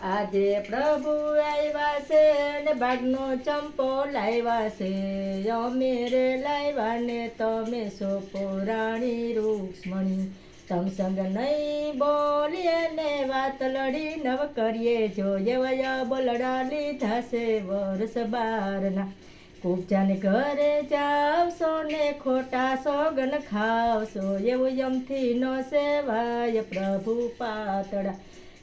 આજે પ્રભુ આવ્યા છે ને ભાગનો ચંપો લાવ્યા છે. અમે રે લાવ્યા ને તમે સોપો રાણી રૂક્ષ્મણી. તમ સંગ નહીં બોલીએ ને વાત લડી નવ કરીએ. જો એવા બોલડા લીધા છે વર્ષ બારના. કુબજાને ઘરે જાવશો ને ખોટા સોગન ખાવશો. એવું યમથી નો સેવાય પ્રભુ પાતળા.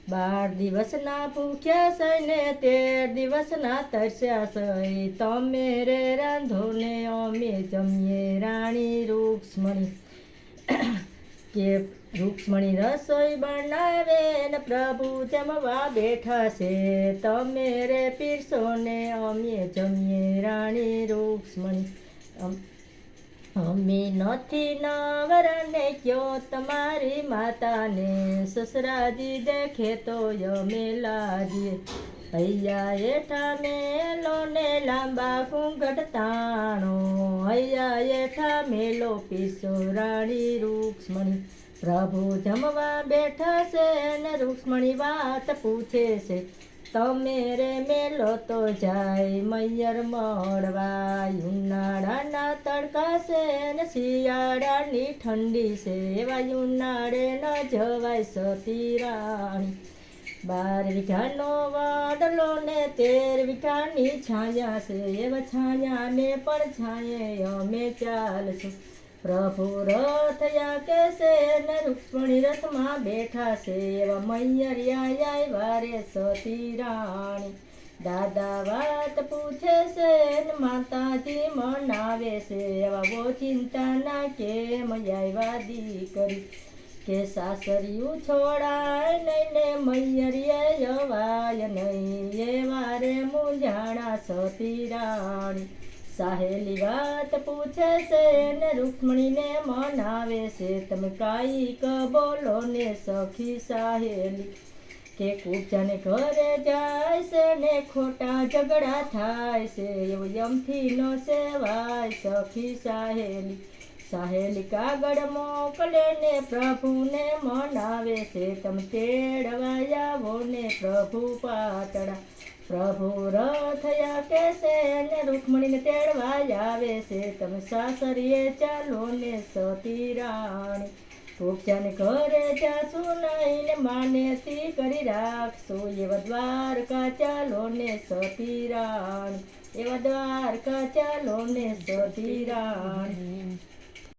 બાર દિવસના ભૂખ્યા ને તેર દિવસના તરસ્યા સઈ તમે રે રાંધો ને અમે જમીએ રાણી રૂક્ષ્મણી. કે રૂક્ષ્મણી રસોઈ બનાવે ને પ્રભુ જમવા બેઠા છે. તમે રે પીરસો ને અમે જમીએ રાણી રૂક્ષ્મણી. અમ- નથી નવરને કયો તમારી માતાને. સસરાજી દેખે તો અમે લાજીએ. હૈયા એઠા મેલો ને લાંબા ઘૂંઘટ તાણો. હૈયા એઠા મેલો પીસો રાણી રૂક્ષ્મણી. પ્રભુ જમવા બેઠા છે ને રૂક્ષ્મણી વાત પૂછે છે તમે રે મેલો તો જાય મૈયર મળવા ઉનાળાના તડકા છે ને શિયાળાની ઠંડી છે એવા ઉનાળે ન જવાય સતી રાણી. બાર વીઘાનો વાડલો ને તેર વીઘાની છાયા છે, એવા છાયાને પણ છાયે, અમે ચાલશું. પ્રભુ રથયા કે છે ને રૂક્ષ્મણી રથમાં બેઠા છે. એવા મૈયરિયા વારે સતી રાણી દાદા વાત પૂછે છે ને માતાજી મનાવે છે. એવા બહુ ચિંતા ના કેમ આવ્યા દીકરી? કે સાસરિયું છોડાય નહીં ને મૈયરિયે જવાય નહીં. એવા રે મુંજાણા સતી રાણી સાહેલી વાત પૂછે છે ને રૂક્ષ્મણીને મનાવે છે. તમે કાંઈક બોલો ને સખી સાહેલી, કે કૂચાને ઘરે જાય છે ને ખોટા ઝઘડા થાય છે. એવું યમથી ન સેવાય સખી સાહેલી. સાહેલી કાગળ મોકલે ને પ્રભુને મનાવે છે. તમે તેડવા આવો ને પ્રભુ પાતળા, પ્રભુ રથયા કે છે ને રૂક્ષ્મણીને તેડવા આવે છે. તમે સાસરીએ ચાલો ને સતી રાણી. કુબજાને ઘરે જાશું નહીં ને માનેથી કરી રાખશું. એવા દ્વારકા ચાલો ને સતી રાણી. એવા દ્વારકા ચાલો ને સતી રાણી.